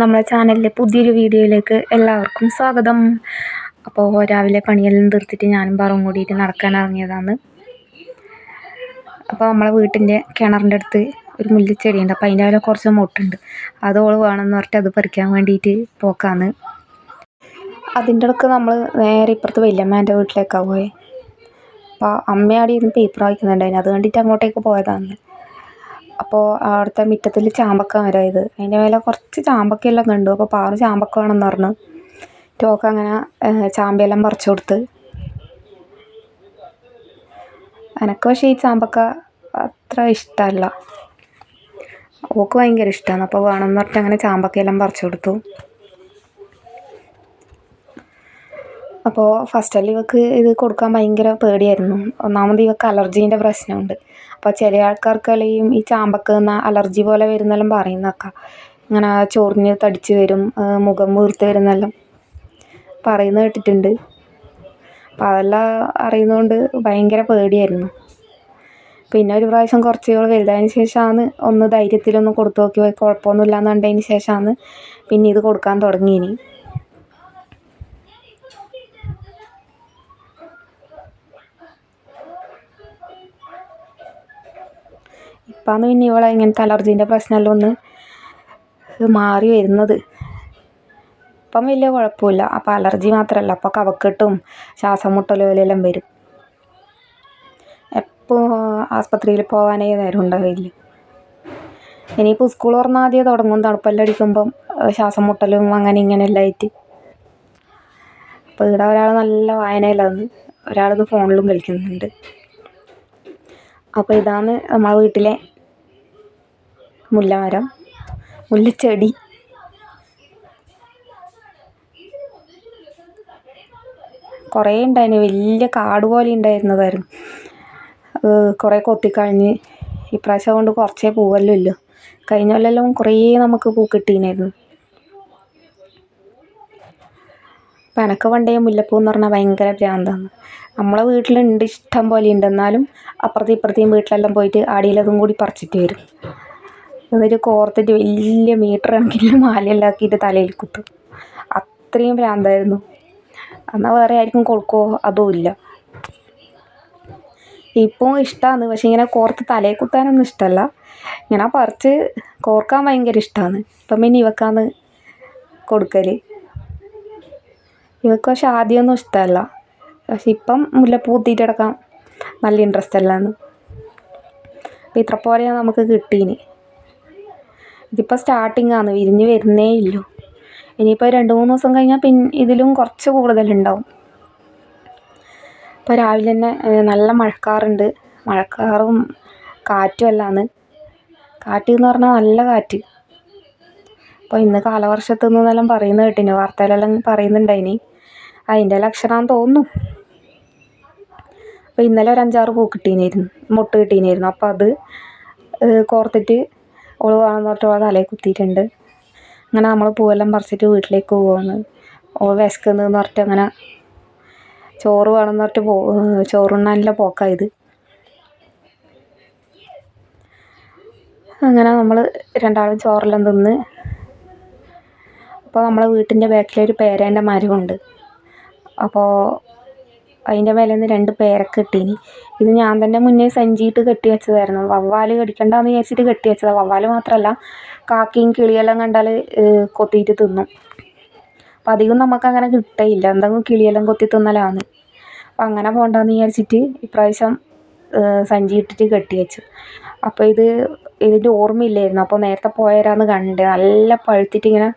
നമ്മളെ ചാനലിലെ പുതിയൊരു വീഡിയോയിലേക്ക് എല്ലാവർക്കും സ്വാഗതം. അപ്പോൾ രാവിലെ പണിയെല്ലാം തീർത്തിട്ട് ഞാനും പറവും കൂടിയിട്ട് നടക്കാൻ ഇറങ്ങിയതാണ്. അപ്പോൾ നമ്മളെ വീട്ടിന്റെ കിണറിന്റെ അടുത്ത് ഒരു മുല്ലിച്ചെടിയുണ്ട്. അപ്പോൾ അതിന്റെ വില കുറച്ച് മുട്ടുണ്ട്. അത് ഓൾ വേണമെന്ന് പറഞ്ഞിട്ട് അത് പറിക്കാൻ വേണ്ടിയിട്ട് പോക്കാന്ന് അതിന്റെ ഇടയ്ക്ക് നമ്മൾ നേരെ ഇപ്പുറത്ത് വല്യമ്മേന്റെ വീട്ടിലേക്കാണ് പോയത് അപ്പോൾ അമ്മയാടി ഇരുന്ന് പേപ്പർ വായിക്കുന്നുണ്ടായിരുന്നു. അത് കണ്ടിട്ട് അങ്ങോട്ടേക്ക് പോയതാണ്. അപ്പോൾ അവിടുത്തെ മുറ്റത്തിൽ ചാമ്പക്ക മരമായത്. അതിന്റെ മേലെ കുറച്ച് ചാമ്പക്കയെല്ലാം കണ്ടു. അപ്പോൾ പാറു ചാമ്പക്ക വേണമെന്ന് പറഞ്ഞു. ടോക്ക് അങ്ങനെ ചാമ്പയെല്ലാം പറിച്ചു കൊടുത്ത്. എനക്ക് പക്ഷേ ഈ ചാമ്പക്ക അത്ര ഇഷ്ടമല്ല. ഓക്ക് ഭയങ്കര ഇഷ്ടമാണ് അപ്പോൾ വേണമെന്ന് പറഞ്ഞിട്ട് അങ്ങനെ ചാമ്പക്കയെല്ലാം പറിച്ചു കൊടുത്തു. അപ്പോൾ ഫസ്റ്റെല്ലാം ഇവക്ക് ഇത് കൊടുക്കാൻ ഭയങ്കര പേടിയായിരുന്നു. ഒന്നാമത് ഇവക്ക് അലർജീന്റെ പ്രശ്നമുണ്ട്. അപ്പോൾ ചില ആൾക്കാർക്കെല്ലാം ഈ ചാമ്പക്ക എന്ന അലർജി പോലെ വരുന്നെല്ലാം പറയുന്നതൊക്കെ. ഇങ്ങനെ ചൊറിഞ്ഞ് തടിച്ച് വരും മുഖം വീർത്ത് വരുന്നെല്ലാം പറയുന്നത് കേട്ടിട്ടുണ്ട്. അപ്പോൾ അതെല്ലാം അറിയുന്നതുകൊണ്ട് ഭയങ്കര പേടിയായിരുന്നു. പിന്നെ ഒരു പ്രാവശ്യം കുറച്ച് ഇവൾ വലുതായതിന് ശേഷമാണ് ഒന്ന് ധൈര്യത്തിലൊന്ന് കൊടുത്തു നോക്കി. കുഴപ്പമൊന്നുമില്ല എന്ന് കണ്ടതിന് ശേഷമാണ് പിന്നെ ഇത് കൊടുക്കാൻ തുടങ്ങിയിനി ഇപ്പാന്ന് പിന്നെ ഇവളെ ഇങ്ങനത്തെ അലർജീന്റെ പ്രശ്നമെല്ലാം ഒന്ന് മാറി വരുന്നത്. ഇപ്പം വലിയ കുഴപ്പമില്ല. അപ്പോൾ അലർജി മാത്രമല്ല. അപ്പോൾ കവക്കെട്ടും ശ്വാസം മുട്ടലും പോലെയെല്ലാം വരും. എപ്പോൾ ആസ്പത്രിയിൽ പോകാനേ നേരം ഉണ്ടാവില്ല. ഇനിയിപ്പോൾ സ്കൂൾ തുറന്നാൽ ആദ്യം തുടങ്ങും. തണുപ്പെല്ലാം അടിക്കുമ്പം ശ്വാസം മുട്ടലും അങ്ങനെ ഇങ്ങനെ എല്ലാം ആയിട്ട്. അപ്പോൾ ഇവിടെ ഒരാൾ നല്ല വായനയിലാണ് ഒരാളിത് ഫോണിലും കളിക്കുന്നുണ്ട്. അപ്പോൾ ഇതാണ് നമ്മളെ വീട്ടിലെ മുല്ലമരം മുല്ലച്ചെടി കുറേ ഉണ്ടായിന് വലിയ കാട് പോലെ ഉണ്ടായിരുന്നതായിരുന്നു. കുറേ കൊത്തിക്കളഞ്ഞ് ഇപ്രാവശ്യം കൊണ്ട് കുറച്ചേ പൂവല്ലോ ഇല്ല കഴിഞ്ഞ കൊല്ലെല്ലാം കുറേ നമുക്ക് പൂ കിട്ടീനായിരുന്നു അപ്പം എനക്ക് പണ്ടേ മുല്ലപ്പൂ എന്ന് പറഞ്ഞാൽ ഭയങ്കര ഭ്രാന്താണ്. നമ്മളെ വീട്ടിലുണ്ട് ഇഷ്ടം പോലെ ഉണ്ട്. എന്നാലും അപ്പുറത്തും ഇപ്പുറത്തെയും വീട്ടിലെല്ലാം പോയിട്ട് ആടിയിലതും കൂടി പറിച്ചിട്ട് വരും. എന്നിട്ട് കോർത്തിട്ട് വലിയ മീറ്റർ കണക്കിന് മാലയെല്ലാം ആക്കിയിട്ട് തലയിൽ കുത്തും. അത്രയും ഭ്രാന്തായിരുന്നു. എന്നാൽ വേറെ ആർക്കും കൊടുക്കുമോ ഇല്ല. ഇപ്പോൾ ഇഷ്ടമാണ് പക്ഷെ ഇങ്ങനെ കോർത്ത് തലയിൽ കുത്താനൊന്നും ഇഷ്ടമല്ല ഇങ്ങനെ പറിച്ച് കോർക്കാൻ ഭയങ്കര ഇഷ്ടമാണ് ഇപ്പം പിന്നെ ഇവക്കാന്ന് കൊടുക്കൽ ഇവക്ക് പക്ഷെ ആദ്യമൊന്നും ഇഷ്ടമല്ല പക്ഷെ ഇപ്പം മുല്ലപ്പൂ കുത്തിയിട്ടടക്കാം നല്ല ഇൻട്രസ്റ്റ് അല്ലാന്ന്. അപ്പം ഇത്ര പോലെയാണ് നമുക്ക് കിട്ടീന്. ഇതിപ്പോൾ സ്റ്റാർട്ടിങ് ആണ് വിരിഞ്ഞ് വരുന്നേ ഇല്ലു. ഇനിയിപ്പോൾ രണ്ട് മൂന്ന് ദിവസം കഴിഞ്ഞാൽ പിന്നെ ഇതിലും കുറച്ച് കൂടുതലുണ്ടാവും. ഇപ്പോൾ രാവിലെ തന്നെ നല്ല മഴക്കാറുണ്ട്. മഴക്കാറും കാറ്റും എല്ലാമാണ് കാറ്റ് എന്ന് പറഞ്ഞാൽ നല്ല കാറ്റ്. അപ്പോൾ ഇന്ന് കാലവർഷത്തു നിന്നെല്ലാം പറയുന്നത് കേട്ടിന് വാർത്തയിലെല്ലാം പറയുന്നുണ്ടായിനി. അതിന്റെ ലക്ഷണമാണെന്ന് തോന്നുന്നു. അപ്പോൾ ഇന്നലെ ഒരു അഞ്ചാറ് പൂ കിട്ടീനായിരുന്നു മുട്ട് കിട്ടീനായിരുന്നു. അപ്പോൾ അത് കോർത്തിട്ട് ഓൾ വേണമെന്ന് പറഞ്ഞിട്ട് ഓളെ തലയിൽ കുത്തിയിട്ടുണ്ട്. അങ്ങനെ നമ്മൾ പൂവെല്ലാം പറിച്ചിട്ട് വീട്ടിലേക്ക് പോകുന്നു ഓൾ വിശക്കുന്നതെന്ന് പറഞ്ഞിട്ട് അങ്ങനെ ചോറ് വേണമെന്ന് പറഞ്ഞിട്ട് പോ ചോറുണ്ണാനുള്ള പോക്കായത്. അങ്ങനെ നമ്മൾ രണ്ടാളും ചോറെല്ലാം തിന്ന് അപ്പോൾ നമ്മളെ വീട്ടിന്റെ ബാക്കിലൊരു പേരേന്റെ മരമുണ്ട് അപ്പോൾ അതിന്റെ മേലെ നിന്ന് രണ്ട് പേരക്ക കിട്ടീനി ഇത് ഞാൻ തന്നെ മുന്നേ സഞ്ചിയിട്ട് കെട്ടി വെച്ചതായിരുന്നു. വവ്വാൽ കടിക്കണ്ടെന്ന് വിചാരിച്ചിട്ട് കെട്ടി വെച്ചതാണ് വവ്വാൽ മാത്രമല്ല കാക്കയും കിളിയെല്ലാം കണ്ടാൽ കൊത്തിയിട്ട് തിന്നും. അപ്പം അധികം നമുക്ക് അങ്ങനെ കിട്ടയില്ല. എന്തെങ്കിലും കിളിയെല്ലാം കൊത്തി തിന്നലാണ് അപ്പം അങ്ങനെ പോകണ്ടെന്ന് വിചാരിച്ചിട്ട് ഇപ്രാവശ്യം സഞ്ചി ഇട്ടിട്ട് കെട്ടി വെച്ചു. അപ്പോൾ ഇത് ഇതിന്റെ ഓർമ്മയില്ലായിരുന്നു. അപ്പോൾ നേരത്തെ പോയവരാന്ന് കണ്ടത് നല്ല പഴുത്തിട്ട് ഇങ്ങനെ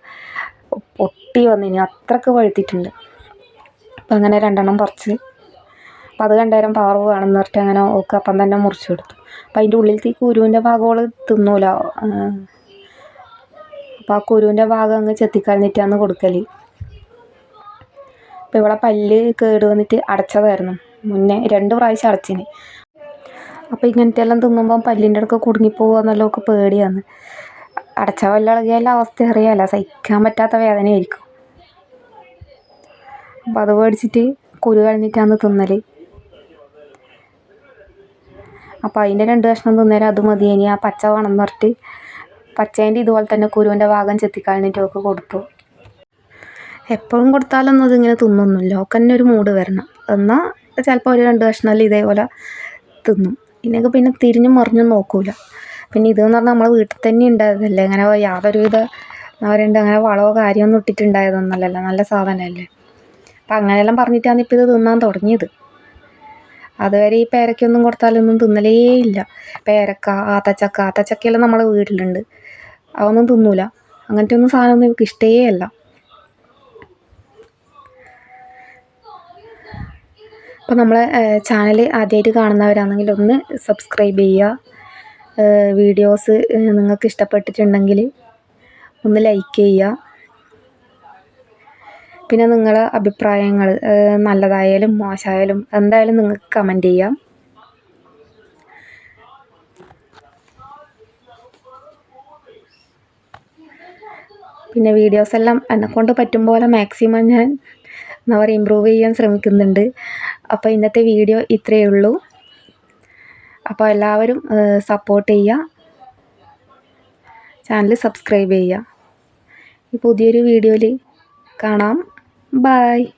പൊട്ടി വന്നിനി. അത്രയ്ക്ക് പഴുത്തിട്ടുണ്ട്. അപ്പം അങ്ങനെ രണ്ടെണ്ണം പറിച്ച് അപ്പം അത് കണ്ടേരം പാറു വേണമെന്ന് പറഞ്ഞിട്ട് അങ്ങനെ ഓക്ക് അപ്പം തന്നെ മുറിച്ചു കൊടുത്തു. അപ്പം അതിന്റെ ഉള്ളിലത്തെ ഈ കുരുവിന്റെ ഭാഗമോൾ തിന്നൂല. അപ്പം ആ കുരുവിന്റെ ഭാഗം അങ്ങ് ചെത്തിക്കളഞ്ഞിട്ടാണ് കൊടുക്കൽ അപ്പം ഇവിടെ പല്ല് കേട് വന്നിട്ട് അടച്ചതായിരുന്നു. മുന്നേ രണ്ട് പ്രാവശ്യം അടച്ചിന്. അപ്പോൾ ഇങ്ങനത്തെ എല്ലാം തിന്നുമ്പം പല്ലിന്റെ അടുക്ക കുടുങ്ങിപ്പോകുക എന്നെല്ലാം ഒക്കെ പേടിയാണ്. അടച്ച പല്ല് ഇളകിയാൽ അവസ്ഥ അറിയാമല്ലോ സഹിക്കാൻ പറ്റാത്ത വേദനയായിരിക്കും. അപ്പം അത് മേടിച്ചിട്ട് കുരു കളഞ്ഞിട്ടാണ് തിന്നൽ അപ്പോൾ അതിന്റെ രണ്ട് കഷ്ണം തിന്നേരം അത് മതി ഇനി ആ പച്ച വേണമെന്ന് പറഞ്ഞിട്ട് പച്ചേന്റെ ഇതുപോലെ തന്നെ കുരുവിന്റെ ഭാഗം ചെത്തിക്കളഞ്ഞിട്ട് ഒക്കെ കൊടുത്തു. എപ്പോഴും കൊടുത്താലൊന്നും അതിങ്ങനെ തിന്നൊന്നുമില്ല. ഒക്കെ തന്നെ ഒരു മൂഡ് വരണം. എന്നാൽ ചിലപ്പോൾ ഒരു രണ്ട് കഷ്ണമെല്ലാം ഇതേപോലെ തിന്നും. ഇതിനൊക്കെ പിന്നെ തിരിഞ്ഞും മറിഞ്ഞും നോക്കൂല. പിന്നെ ഇതെന്ന് പറഞ്ഞാൽ നമ്മൾ വീട്ടിൽ തന്നെ ഉണ്ടായതല്ലേ. അങ്ങനെ യാതൊരുവിധ പറയണ്ടേ അങ്ങനെ വളവോ കാര്യമൊന്നും ഇട്ടിട്ടുണ്ടായതൊന്നുമല്ലല്ലോ. നല്ല സാധനമല്ലേ. അപ്പം അങ്ങനെയെല്ലാം പറഞ്ഞിട്ടാണ് ഇപ്പോൾ ഇത് തിന്നാൻ തുടങ്ങിയത്. അതുവരെ ഈ പേരയ്ക്കൊന്നും കൊടുത്താലൊന്നും തിന്നലേ ഇല്ല. പേരക്ക ആത്തച്ചക്ക ആത്തച്ചക്കയെല്ലാം നമ്മളെ വീട്ടിലുണ്ട്. അതൊന്നും തിന്നൂല. അങ്ങനത്തെ ഒന്നും സാധനമൊന്നും ഇവർക്ക് ഇഷ്ടേ അല്ല. അപ്പോൾ നമ്മളെ ചാനൽ ആദ്യമായിട്ട് കാണുന്നവരാണെങ്കിൽ ഒന്ന് സബ്സ്ക്രൈബ് ചെയ്യുക. വീഡിയോസ് നിങ്ങൾക്ക് ഇഷ്ടപ്പെട്ടിട്ടുണ്ടെങ്കിൽ ഒന്ന് ലൈക്ക് ചെയ്യുക. പിന്നെ നിങ്ങളെ അഭിപ്രായങ്ങൾ നല്ലതായാലും മോശമായാലും എന്തായാലും നിങ്ങൾക്ക് കമന്റ് ചെയ്യാം. പിന്നെ വീഡിയോസ് എല്ലാം എന്നെക്കൊണ്ട് പറ്റും പോലെ മാക്സിമം ഞാൻ എന്താ പറയുക ഇമ്പ്രൂവ് ചെയ്യാൻ ശ്രമിക്കുന്നുണ്ട്. അപ്പോൾ ഇന്നത്തെ വീഡിയോ ഇത്രയേ ഉള്ളൂ. അപ്പോൾ എല്ലാവരും സപ്പോർട്ട് ചെയ്യുക ചാനൽ സബ്സ്ക്രൈബ് ചെയ്യുക ഈ പുതിയൊരു വീഡിയോയിൽ കാണാം. Bye.